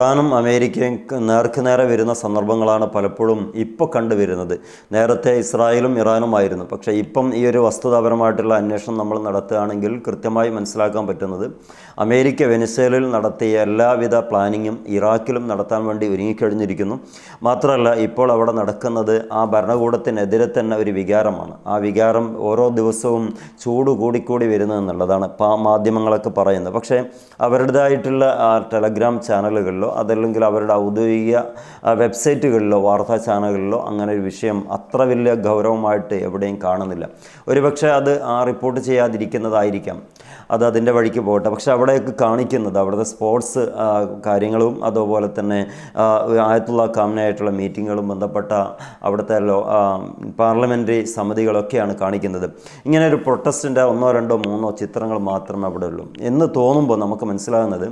ഇറാനും അമേരിക്കയും നേർക്ക് നേരെ വരുന്ന സന്ദർഭങ്ങളാണ് പലപ്പോഴും ഇപ്പോൾ കണ്ടുവരുന്നത്. നേരത്തെ ഇസ്രായേലും ഇറാനുമായിരുന്നു. പക്ഷേ ഇപ്പം ഈ ഒരു വസ്തുതാപരമായിട്ടുള്ള അന്വേഷണം നമ്മൾ നടത്തുകയാണെങ്കിൽ കൃത്യമായി മനസ്സിലാക്കാൻ പറ്റുന്നത് അമേരിക്ക വെനിസേലയിൽ നടത്തിയ എല്ലാവിധ പ്ലാനിങ്ങും ഇറാഖിലും നടത്താൻ വേണ്ടി ഒരുങ്ങിക്കഴിഞ്ഞിരിക്കുന്നു. മാത്രമല്ല ഇപ്പോൾ അവിടെ നടക്കുന്നത് ആ ഭരണകൂടത്തിനെതിരെ തന്നെ ഒരു വികാരമാണ്. ആ വികാരം ഓരോ ദിവസവും ചൂട് കൂടിക്കൂടി വരുന്നതെന്നുള്ളതാണ് എന്നുള്ളതാണ് മാധ്യമങ്ങളൊക്കെ പറയുന്നത്. പക്ഷേ അവരുടേതായിട്ടുള്ള ടെലഗ്രാം ചാനലുകളിലോ അതല്ലെങ്കിൽ അവരുടെ ഔദ്യോഗിക വെബ്സൈറ്റുകളിലോ വാർത്താ ചാനലുകളിലോ അങ്ങനെ ഒരു വിഷയം അത്ര വലിയ ഗൗരവമായിട്ട് എവിടെയും കാണുന്നില്ല. ഒരുപക്ഷെ അത് ആ റിപ്പോർട്ട് ചെയ്യാതിരിക്കുന്നതായിരിക്കാം. അത് അതിന്റെ വഴിക്ക് പോകട്ടെ. പക്ഷെ അവിടെയൊക്കെ കാണിക്കുന്നത്. അവിടുത്തെ സ്പോർട്സ് കാര്യങ്ങളും അതുപോലെ തന്നെ ആയത്തുള്ള കാമനായിട്ടുള്ള മീറ്റിങ്ങുകളും ബന്ധപ്പെട്ട അവിടുത്തെ പാർലമെന്ററി സമിതികളൊക്കെയാണ് കാണിക്കുന്നത്. ഇങ്ങനെ ഒരു പ്രൊട്ടസ്റ്റിന്റെ ഒന്നോ രണ്ടോ മൂന്നോ ചിത്രങ്ങൾ മാത്രമേ അവിടെ ഉള്ളൂ എന്ന് തോന്നുമ്പോൾ നമുക്ക് മനസ്സിലാകുന്നത്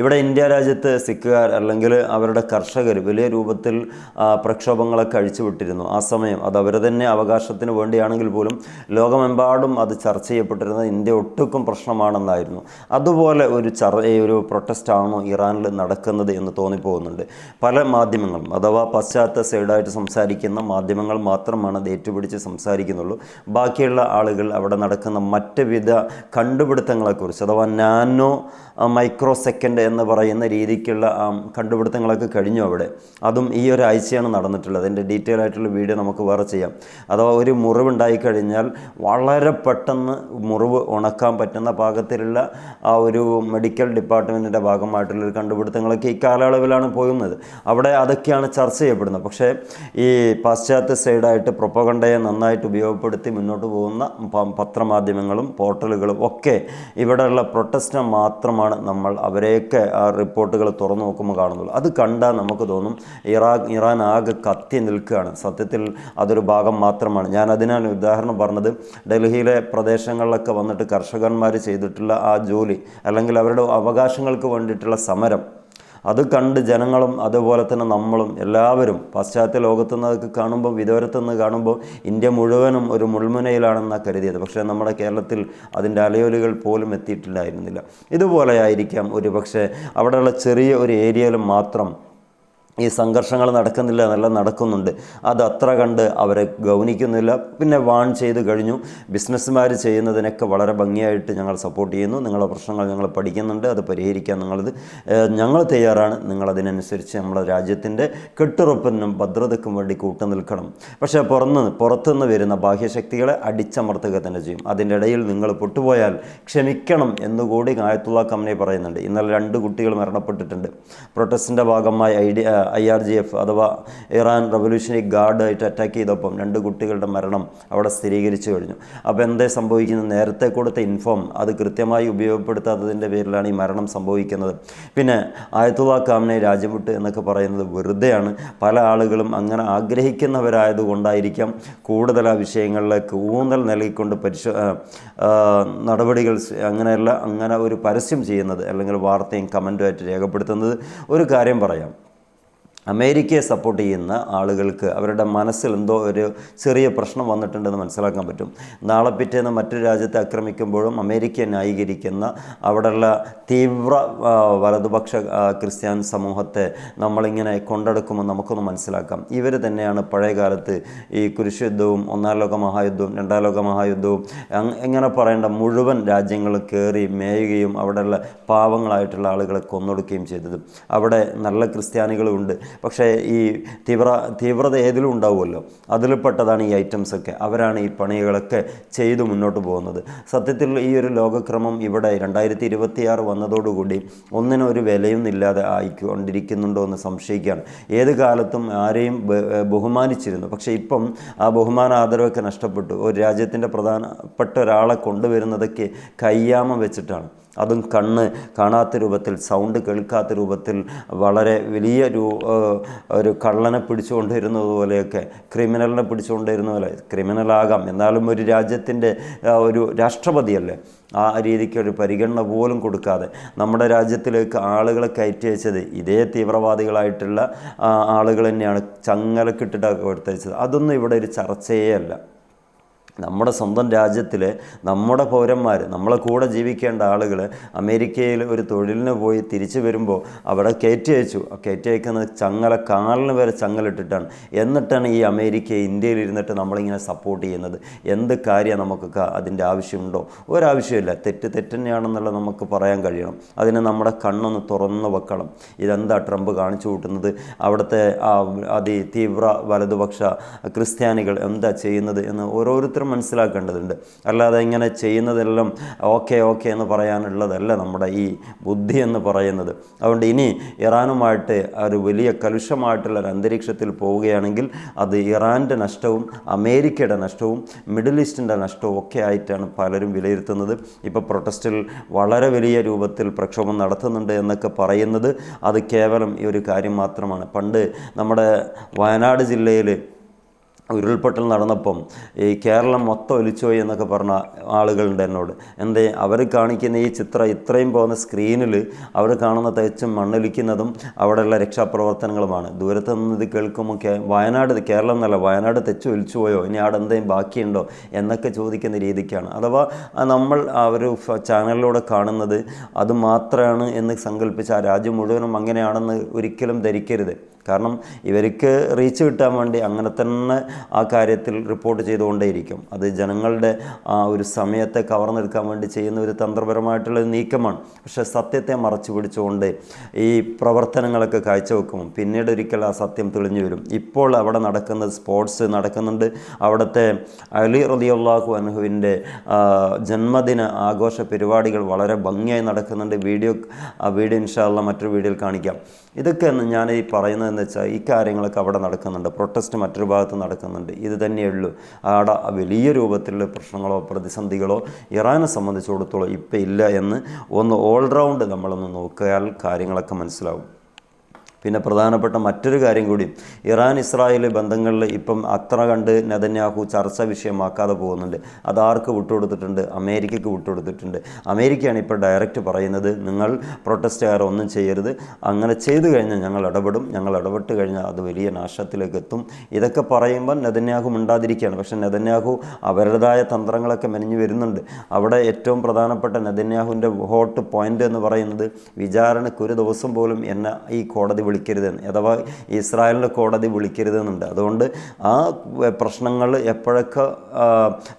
ഇവിടെ ഇന്ത്യ രാജ്യത്ത് സിഖുകാർ അല്ലെങ്കിൽ അവരുടെ കർഷകർ വലിയ രൂപത്തിൽ പ്രക്ഷോഭങ്ങളൊക്കെ അഴിച്ചുവിട്ടിരുന്നു ആ സമയം അത് അവർ തന്നെ അവകാശത്തിന് വേണ്ടിയാണെങ്കിൽ പോലും ലോകമെമ്പാടും അത് ചർച്ച ചെയ്യപ്പെട്ടിരുന്നത് ഇന്ത്യ ഒട്ടുക്കും പ്രശ്നമാണെന്നായിരുന്നു. അതുപോലെ ഒരു ചർ ഒരു പ്രൊട്ടസ്റ്റാണോ ഇറാനിൽ നടക്കുന്നത് എന്ന് തോന്നിപ്പോകുന്നുണ്ട്. പല മാധ്യമങ്ങളും അഥവാ പശ്ചാത്ത സൈഡായിട്ട് സംസാരിക്കുന്ന മാധ്യമങ്ങൾ മാത്രമാണ് അത് ഏറ്റുപിടിച്ച് സംസാരിക്കുന്നുള്ളൂ. ബാക്കിയുള്ള ആളുകൾ അവിടെ നടക്കുന്ന മറ്റ് വിധ കണ്ടുപിടുത്തങ്ങളെക്കുറിച്ച് അഥവാ നാനോ മൈക്രോ സെക്കൻഡ് എന്ന് പറയുന്ന രീതിക്കുള്ള കണ്ടുപിടുത്തങ്ങളൊക്കെ കഴിഞ്ഞു അവിടെ. അതും ഈ ഒരു ആഴ്ചയാണ് നടന്നിട്ടുള്ളത്. അതിന്റെ ഡീറ്റെയിൽ ആയിട്ടുള്ള വീഡിയോ നമുക്ക് വേറെ ചെയ്യാം. അഥവാ ഒരു മുറിവുണ്ടായി കഴിഞ്ഞാൽ വളരെ പെട്ടെന്ന് മുറിവ് ഉണക്കാൻ പറ്റുന്ന പാകത്തിലുള്ള ആ ഒരു മെഡിക്കൽ ഡിപ്പാർട്ട്മെന്റിന്റെ ഭാഗമായിട്ടുള്ളൊരു കണ്ടുപിടുത്തങ്ങളൊക്കെ ഈ കാലയളവിലാണ് പോകുന്നത്. അവിടെ അതൊക്കെയാണ് ചർച്ച ചെയ്യപ്പെടുന്നത്. പക്ഷേ ഈ പാശ്ചാത്യ സൈഡായിട്ട് പ്രൊപ്പകണ്ടയെ നന്നായിട്ട് ഉപയോഗപ്പെടുത്തി മുന്നോട്ട് പോകുന്ന പത്രമാധ്യമങ്ങളും പോർട്ടലുകളും ഒക്കെ ഇവിടെയുള്ള പ്രൊട്ടസ്റ്റിനെ മാത്രമാണ് നമ്മൾ അവരെയൊക്കെ ആ റിപ്പോർട്ടുകൾ തുറന്നു നോക്കുമ്പോൾ കാണുന്നുള്ളൂ. അത് കണ്ടാൽ നമുക്ക് തോന്നും ഇറാഖ് ഇറാൻ ആകെ കത്തി നിൽക്കുകയാണ്. സത്യത്തിൽ അതൊരു ഭാഗം മാത്രമാണ്. ഞാൻ അതിനാണ് ഉദാഹരണം പറഞ്ഞത്. ഡൽഹിയിലെ പ്രദേശങ്ങളിലൊക്കെ വന്നിട്ട് കർഷകന്മാർ ചെയ്തിട്ടുള്ള ആ ജോലി അല്ലെങ്കിൽ അവരുടെ അവകാശങ്ങൾക്ക് വേണ്ടിയിട്ടുള്ള സമരം അത് കണ്ട് ജനങ്ങളും അതുപോലെ തന്നെ നമ്മളും എല്ലാവരും പാശ്ചാത്യ ലോകത്തു നിന്നൊക്കെ കാണുമ്പോൾ വിദൂരത്തു നിന്ന് കാണുമ്പോൾ ഇന്ത്യ മുഴുവനും ഒരു മുൾമുനയിലാണെന്നാണ് കരുതിയത്. പക്ഷേ നമ്മുടെ കേരളത്തിൽ അതിന്റെ അലയൊലികൾ പോലും എത്തിയിട്ടില്ലായിരുന്നില്ല. ഇതുപോലെ ആയിരിക്കാം ഒരു പക്ഷേ അവിടെയുള്ള ചെറിയ ഒരു ഏരിയയിൽ മാത്രം ഈ സംഘർഷങ്ങൾ നടക്കുന്നില്ല എന്നല്ല നടക്കുന്നുണ്ട്. അത് അത്ര കണ്ട് അവരെ ഗൗനിക്കുന്നില്ല. പിന്നെ വാൺ ചെയ്ത് കഴിഞ്ഞു. ബിസിനസ്സുമാർ ചെയ്യുന്നതിനൊക്കെ വളരെ ഭംഗിയായിട്ട് ഞങ്ങൾ സപ്പോർട്ട് ചെയ്യുന്നു. നിങ്ങളുടെ പ്രശ്നങ്ങൾ ഞങ്ങൾ പഠിക്കുന്നുണ്ട്. അത് പരിഹരിക്കാൻ നിങ്ങളത് ഞങ്ങൾ തയ്യാറാണ്. നിങ്ങളതിനനുസരിച്ച് നമ്മുടെ രാജ്യത്തിന്റെ കെട്ടുറപ്പിനും ഭദ്രതയ്ക്കും വേണ്ടി കൂട്ടു നിൽക്കണം. പക്ഷേ പുറന്ന് പുറത്തുനിന്ന് വരുന്ന ബാഹ്യശക്തികളെ അടിച്ചമർത്തുക തന്നെ ചെയ്യും. അതിന്റെ ഇടയിൽ നിങ്ങൾ പൊട്ടുപോയാൽ ക്ഷമിക്കണം എന്നുകൂടി ആയത്തുള്ള കമ്പനി പറയുന്നുണ്ട്. ഇന്നലെ രണ്ട് കുട്ടികൾ മരണപ്പെട്ടിട്ടുണ്ട്. പ്രൊട്ടസ്റ്റിന്റെ ഭാഗമായി I D I R G F അഥവാ ഇറാൻ റവല്യൂഷണറി ഗാർഡായിട്ട് അറ്റാക്ക് ചെയ്തപ്പം രണ്ട് കുട്ടികളുടെ മരണം അവിടെ സ്ഥിരീകരിച്ചു കഴിഞ്ഞു. അപ്പോൾ എന്തേ സംഭവിക്കുന്നത് നേരത്തെ കൊടുത്ത ഇൻഫോം അത് കൃത്യമായി ഉപയോഗപ്പെടുത്താത്തതിന്റെ പേരിലാണ് ഈ മരണം സംഭവിക്കുന്നത്. പിന്നെ ആയത്തുള്ള കാമനെ രാജ്യം വിട്ട് എന്നൊക്കെ പറയുന്നത് വെറുതെയാണ്. പല ആളുകളും അങ്ങനെ ആഗ്രഹിക്കുന്നവരായതുകൊണ്ടായിരിക്കാം കൂടുതൽ ആ വിഷയങ്ങളിലേക്ക് ഊന്നൽ നൽകിക്കൊണ്ട് പരിശോ നടപടികൾ അങ്ങനെയല്ല അങ്ങനെ ഒരു പരസ്യം ചെയ്യുന്നത് അല്ലെങ്കിൽ വാർത്തയും കമന്റുമായിട്ട് രേഖപ്പെടുത്തുന്നത്. ഒരു കാര്യം പറയാം. അമേരിക്കയെ സപ്പോർട്ട് ചെയ്യുന്ന ആളുകൾക്ക് അവരുടെ മനസ്സിൽ എന്തോ ഒരു ചെറിയ പ്രശ്നം വന്നിട്ടുണ്ടെന്ന് മനസ്സിലാക്കാൻ പറ്റും. നാളെ പിറ്റേന്ന് മറ്റൊരു രാജ്യത്തെ ആക്രമിക്കുമ്പോഴും അമേരിക്ക ന്യായീകരിക്കുന്ന അവിടെയുള്ള തീവ്ര വലതുപക്ഷ ക്രിസ്ത്യാൻ സമൂഹത്തെ നമ്മളിങ്ങനെ കൊണ്ടെടുക്കുമെന്ന് നമുക്കൊന്ന് മനസ്സിലാക്കാം. ഇവർ തന്നെയാണ് പഴയ കാലത്ത് ഈ കുരിശുദ്ധവും ഒന്നാം ലോക മഹായുദ്ധവും രണ്ടാം ലോക മഹായുദ്ധവും എങ്ങനെ പറയേണ്ട മുഴുവൻ രാജ്യങ്ങൾ കയറി മേയുകയും അവിടെയുള്ള പാവങ്ങളായിട്ടുള്ള ആളുകളെ കൊന്നൊടുക്കുകയും ചെയ്തത്. അവിടെ നല്ല ക്രിസ്ത്യാനികളുമുണ്ട് പക്ഷേ ഈ തീവ്ര തീവ്രത ഏതിലും ഉണ്ടാവുമല്ലോ. അതിൽപ്പെട്ടതാണ് ഈ ഐറ്റംസ് ഒക്കെ. അവരാണ് ഈ പണികളൊക്കെ ചെയ്തു മുന്നോട്ട് പോകുന്നത്. സത്യത്തിൽ ഈ ഒരു ലോകക്രമം ഇവിടെ രണ്ടായിരത്തി ഇരുപത്തിയാറ് വന്നതോടുകൂടി ഒന്നിനൊരു വിലയും ഇല്ലാതെ ആയിക്കൊണ്ടിരിക്കുന്നുണ്ടോ എന്ന് സംശയിക്കുകയാണ്. ഏത് കാലത്തും ആരെയും ബഹുമാനിച്ചിരുന്നു. പക്ഷേ ഇപ്പം ആ ബഹുമാന ആദരവൊക്കെ നഷ്ടപ്പെട്ടു. ഒരു രാജ്യത്തിന്റെ പ്രധാനപ്പെട്ട ഒരാളെ കൊണ്ടുവരുന്നതൊക്കെ കയ്യാമം വെച്ചിട്ടാണ്. അതും കണ്ണ് കാണാത്ത രൂപത്തിൽ സൗണ്ട് കേൾക്കാത്ത രൂപത്തിൽ വളരെ വലിയ രൂ ഒരു കള്ളനെ പിടിച്ചുകൊണ്ടിരുന്നത് പോലെയൊക്കെ ക്രിമിനലിനെ പിടിച്ചുകൊണ്ടിരുന്ന പോലെ ക്രിമിനലാകാം. എന്നാലും ഒരു രാജ്യത്തിന്റെ ഒരു രാഷ്ട്രപതിയല്ലേ ആ രീതിക്ക് ഒരു പരിഗണന പോലും കൊടുക്കാതെ നമ്മുടെ രാജ്യത്തിലേക്ക് ആളുകളെ കയറ്റി അയച്ചത് ഇതേ തീവ്രവാദികളായിട്ടുള്ള ആളുകൾ തന്നെയാണ് ചങ്ങലക്കിട്ടിട്ടൊക്കെ കൊടുത്തയച്ചത്. അതൊന്നും ഇവിടെ ഒരു ചർച്ചയേ അല്ല. നമ്മുടെ സ്വന്തം രാജ്യത്തിൽ നമ്മുടെ പൗരന്മാർ നമ്മളെ കൂടെ ജീവിക്കേണ്ട ആളുകൾ അമേരിക്കയിൽ ഒരു തൊഴിലിന് പോയി തിരിച്ചു വരുമ്പോൾ അവിടെ കയറ്റി അയച്ചു. കയറ്റി അയക്കുന്നത് ചങ്ങല കാലിന് വരെ ചങ്ങലിട്ടിട്ടാണ്. എന്നിട്ടാണ് ഈ അമേരിക്ക ഇന്ത്യയിൽ ഇരുന്നിട്ട് നമ്മളിങ്ങനെ സപ്പോർട്ട് ചെയ്യുന്നത്. എന്ത് കാര്യമാണ് നമുക്ക് അതിന്റെ ആവശ്യമുണ്ടോ? ഒരാവശ്യമില്ല. തെറ്റ് തെറ്റ് തന്നെയാണെന്നുള്ളത് നമുക്ക് പറയാൻ കഴിയണം. അതിന് നമ്മുടെ കണ്ണൊന്ന് തുറന്നു വെക്കണം. ഇതെന്താ ട്രംപ് കാണിച്ചു കൂട്ടുന്നത്? അവിടുത്തെ അതി തീവ്ര വലതുപക്ഷ ക്രിസ്ത്യാനികൾ എന്താ ചെയ്യുന്നത് എന്ന് ഓരോരുത്തരും മനസ്സിലാക്കേണ്ടതുണ്ട്. അല്ലാതെ ഇങ്ങനെ ചെയ്യുന്നതെല്ലാം ഓക്കെ ഓക്കെ എന്ന് പറയാനുള്ളതല്ല നമ്മുടെ ഈ ബുദ്ധി എന്ന് പറയുന്നത്. അതുകൊണ്ട് ഇനി ഇറാനുമായിട്ട് ഒരു വലിയ കലുഷമായിട്ടുള്ള ഒരു അന്തരീക്ഷത്തിൽ പോവുകയാണെങ്കിൽ അത് ഇറാന്റെ നഷ്ടവും അമേരിക്കയുടെ നഷ്ടവും മിഡിൽ ഈസ്റ്റിന്റെ നഷ്ടവും ഒക്കെ ആയിട്ടാണ് പലരും വിലയിരുത്തുന്നത്. ഇപ്പോൾ പ്രൊട്ടസ്റ്റിൽ വളരെ വലിയ രൂപത്തിൽ പ്രക്ഷോഭം നടത്തുന്നുണ്ട് എന്നൊക്കെ പറയുന്നത് അത് കേവലം ഈ ഒരു കാര്യം മാത്രമാണ്. പണ്ട് നമ്മുടെ വയനാട് ജില്ലയിൽ ഉരുൾപൊട്ടൽ നടന്നപ്പം ഈ കേരളം മൊത്തം ഒലിച്ചുപോയി എന്നൊക്കെ പറഞ്ഞ ആളുകളുണ്ട് എന്നോട്. എന്തേ അവർ കാണിക്കുന്ന ഈ ചിത്രം ഇത്രയും പോകുന്ന സ്ക്രീനിൽ അവർ കാണുന്ന തേച്ചും മണ്ണൊലിക്കുന്നതും അവിടെയുള്ള രക്ഷാപ്രവർത്തനങ്ങളുമാണ്. ദൂരത്ത് നിന്ന് ഇത് കേൾക്കുമ്പോൾ വയനാട് കേരളം എന്നല്ല വയനാട് തെച്ച് ഒലിച്ചു പോയോ ഇനി അവിടെ എന്തെങ്കിലും ബാക്കിയുണ്ടോ? എന്നൊക്കെ ചോദിക്കുന്ന രീതിക്കാണ്. അഥവാ നമ്മൾ ആ ഒരു ചാനലിലൂടെ കാണുന്നത് അത് മാത്രമാണ് എന്ന് സങ്കല്പിച്ച് ആ രാജ്യം മുഴുവനും അങ്ങനെയാണെന്ന് ഒരിക്കലും ധരിക്കരുത്. കാരണം ഇവർക്ക് റീച്ച് കിട്ടാൻ വേണ്ടി അങ്ങനെ തന്നെ ആ കാര്യത്തിൽ റിപ്പോർട്ട് ചെയ്തുകൊണ്ടേയിരിക്കും. അത് ജനങ്ങളുടെ ആ ഒരു സമയത്തെ കവർന്നെടുക്കാൻ വേണ്ടി ചെയ്യുന്ന ഒരു തന്ത്രപരമായിട്ടുള്ള നീക്കമാണ്. പക്ഷേ സത്യത്തെ മറച്ചു പിടിച്ചുകൊണ്ട് ഈ പ്രവർത്തനങ്ങളൊക്കെ കാഴ്ചവെക്കും. പിന്നീട് ഒരിക്കൽ ആ സത്യം തെളിഞ്ഞു വരും. ഇപ്പോൾ അവിടെ നടക്കുന്ന സ്പോർട്സ് നടക്കുന്നുണ്ട്. അവിടുത്തെ അലി റലിയുള്ളാഹു അനുഹുവിന്റെ ജന്മദിന ആഘോഷ പരിപാടികൾ വളരെ ഭംഗിയായി നടക്കുന്നുണ്ട്. വീഡിയോ ആ വീഡിയോ ഇൻഷാല്ല മറ്റൊരു വീഡിയോയിൽ കാണിക്കാം. ഇതൊക്കെ ഞാൻ ഈ പറയുന്നതെന്ന് വെച്ചാൽ ഈ കാര്യങ്ങളൊക്കെ അവിടെ നടക്കുന്നുണ്ട്. പ്രൊട്ടസ്റ്റ് മറ്റൊരു ഭാഗത്ത് നടക്കുന്നുണ്ട്. ഇത് തന്നെയുള്ളൂ അവിടെ വലിയ രൂപത്തിലുള്ള പ്രശ്നങ്ങളോ പ്രതിസന്ധികളോ ഇറാനെ സംബന്ധിച്ചിടത്തോളം ഇപ്പം ഇല്ല എന്ന് ഒന്ന് ഓൾറൗണ്ട് നമ്മളൊന്ന് നോക്കിയാൽ കാര്യങ്ങളൊക്കെ മനസ്സിലാവും. പിന്നെ പ്രധാനപ്പെട്ട മറ്റൊരു കാര്യം കൂടി ഇറാൻ ഇസ്രായേൽ ബന്ധങ്ങളിൽ ഇപ്പം അത്ര കണ്ട് നെതന്യാഹു ചർച്ച വിഷയമാക്കാതെ പോകുന്നുണ്ട്. അതാർക്ക് വിട്ടുകൊടുത്തിട്ടുണ്ട്? അമേരിക്കയ്ക്ക് വിട്ടുകൊടുത്തിട്ടുണ്ട്. അമേരിക്കയാണ് ഇപ്പോൾ ഡയറക്റ്റ് പറയുന്നത് നിങ്ങൾ പ്രൊട്ടസ്റ്റുകാർ ഒന്നും ചെയ്യരുത്. അങ്ങനെ ചെയ്തു കഴിഞ്ഞാൽ ഞങ്ങൾ ഇടപെടും. ഞങ്ങൾ ഇടപെട്ട് കഴിഞ്ഞാൽ അത് വലിയ നാശത്തിലേക്ക് എത്തും. ഇതൊക്കെ പറയുമ്പോൾ നെതന്യാഹു ഉണ്ടാതിരിക്കുകയാണ് പക്ഷേ നെതന്യാഹു അവരുടേതായ തന്ത്രങ്ങളൊക്കെ മെനഞ്ഞു വരുന്നുണ്ട്. അവിടെ ഏറ്റവും പ്രധാനപ്പെട്ട നെതന്യാഹുവിന്റെ ഹോട്ട് പോയിന്റ് എന്ന് പറയുന്നത് വിചാരണയ്ക്ക് ഒരു ദിവസം പോലും എന്നെ ഈ കോടതി വിളിക്കരുതെന്ന് അഥവാ ഇസ്രായേലിന്റെ കോടതി വിളിക്കരുതെന്നുണ്ട്. അതുകൊണ്ട് ആ പ്രശ്നങ്ങൾ എപ്പോഴൊക്കെ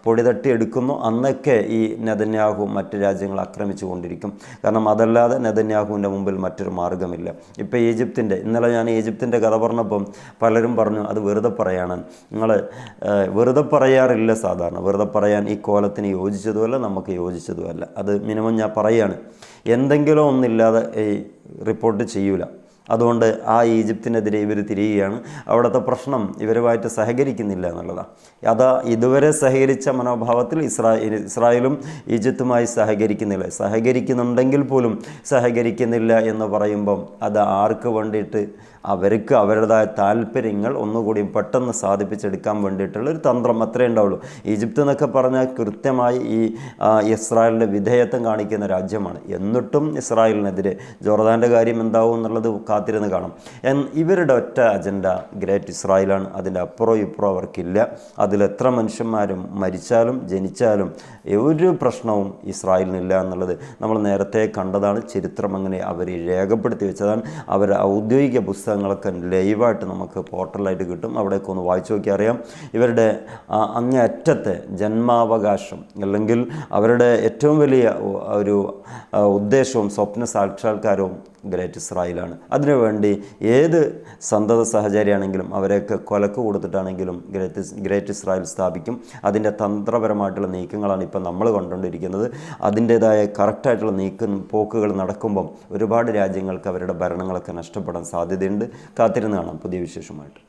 പൊടിതട്ടി പൊടി തട്ടി എടുക്കുന്നു അന്നൊക്കെ ഈ നെതന്യാഹു മറ്റ് രാജ്യങ്ങൾ ആക്രമിച്ചു കൊണ്ടിരിക്കും. കാരണം അതല്ലാതെ നെതന്യാഹുവിന്റെ മുമ്പിൽ മറ്റൊരു മാർഗമില്ല. ഇപ്പോൾ ഈജിപ്തിന്റെ ഇന്നലെ ഞാൻ ഈജിപ്തിന്റെ കഥ പറഞ്ഞപ്പം പലരും പറഞ്ഞു അത് വെറുതെ പറയാണ്. നിങ്ങൾ വെറുതെ പറയാറില്ല സാധാരണ. വെറുതെ പറയാൻ ഈ കോലത്തിന് യോജിച്ചതുമല്ല നമുക്ക് യോജിച്ചതുമല്ല. അത് മിനിമം ഞാൻ പറയുകയാണ് എന്തെങ്കിലും ഒന്നില്ലാതെ ഈ റിപ്പോർട്ട് ചെയ്യൂല. അതുകൊണ്ട് ആ ഈജിപ്തിനെതിരെ ഇവർ തിരിയുകയാണ്. അവിടുത്തെ പ്രശ്നം ഇവരുമായിട്ട് സഹകരിക്കുന്നില്ല എന്നുള്ളതാണ് അതാ ഇതുവരെ സഹകരിച്ച മനോഭാവത്തിൽ ഇസ്രായേൽ ഇസ്രായേലും ഈജിപ്തുമായി സഹകരിക്കുന്നില്ല. സഹകരിക്കുന്നുണ്ടെങ്കിൽ പോലും സഹകരിക്കുന്നില്ല എന്ന് പറയുമ്പം അത് ആർക്ക് വേണ്ടിയിട്ട് അവർക്ക് അവരുടേതായ താല്പര്യങ്ങൾ ഒന്നുകൂടി പെട്ടെന്ന് സാധിപ്പിച്ചെടുക്കാൻ വേണ്ടിയിട്ടുള്ള ഒരു തന്ത്രം അത്രേ ഉണ്ടാവുള്ളൂ. ഈജിപ്ത് എന്നൊക്കെ പറഞ്ഞാൽ കൃത്യമായി ഈ ഇസ്രായേലിന്റെ വിധേയത്വം കാണിക്കുന്ന രാജ്യമാണ്. എന്നിട്ടും ഇസ്രായേലിനെതിരെ ജോർദാന്റെ കാര്യം എന്താവും എന്നുള്ളത് കാത്തിരുന്ന് കാണാം. ഇവരുടെ ഒറ്റ അജണ്ട ഗ്രേറ്റ് ഇസ്രായേലാണ്. അതിന്റെ അപ്പുറം ഇപ്പുറം അവർക്കില്ല. അതിലെത്ര മനുഷ്യന്മാരും മരിച്ചാലും ജനിച്ചാലും ഒരു പ്രശ്നവും ഇസ്രായേലിനില്ല എന്നുള്ളത് നമ്മൾ നേരത്തെ കണ്ടതാണ്. ചരിത്രം അങ്ങനെ അവർ രേഖപ്പെടുത്തി വെച്ചതാണ്. അവർ ഔദ്യോഗിക പുസ്തകങ്ങളൊക്കെ ലൈവായിട്ട് നമുക്ക് പോർട്ടലായിട്ട് കിട്ടും. അവിടെയൊക്കെ ഒന്ന് വായിച്ചു നോക്കി അറിയാം. ഇവരുടെ അങ്ങേയറ്റത്തെ ജന്മാവകാശം അല്ലെങ്കിൽ അവരുടെ ഏറ്റവും വലിയ ഒരു ഉദ്ദേശവും സ്വപ്ന സാക്ഷാത്കാരവും ഗ്രേറ്റ് ഇസ്രായേലാണ്. അതിനുവേണ്ടി ഏത് സന്തത സഹചാരിയാണെങ്കിലും അവരെയൊക്കെ കൊലക്ക് കൊടുത്തിട്ടാണെങ്കിലും ഗ്രേറ്റ് ഗ്രേറ്റ് ഇസ്രായേൽ സ്ഥാപിക്കും. അതിന്റെ തന്ത്രപരമായിട്ടുള്ള നീക്കങ്ങളാണ് ഇപ്പം നമ്മൾ കണ്ടുകൊണ്ടിരിക്കുന്നത്. അതിന്റേതായ കറക്റ്റായിട്ടുള്ള നീക്കം പോക്കുകൾ നടക്കുമ്പം ഒരുപാട് രാജ്യങ്ങൾക്ക് അവരുടെ ഭരണങ്ങളൊക്കെ നഷ്ടപ്പെടാൻ സാധ്യതയുണ്ട്. കാത്തിരുന്ന് കാണാം. പുതിയ വിശേഷമായിട്ട്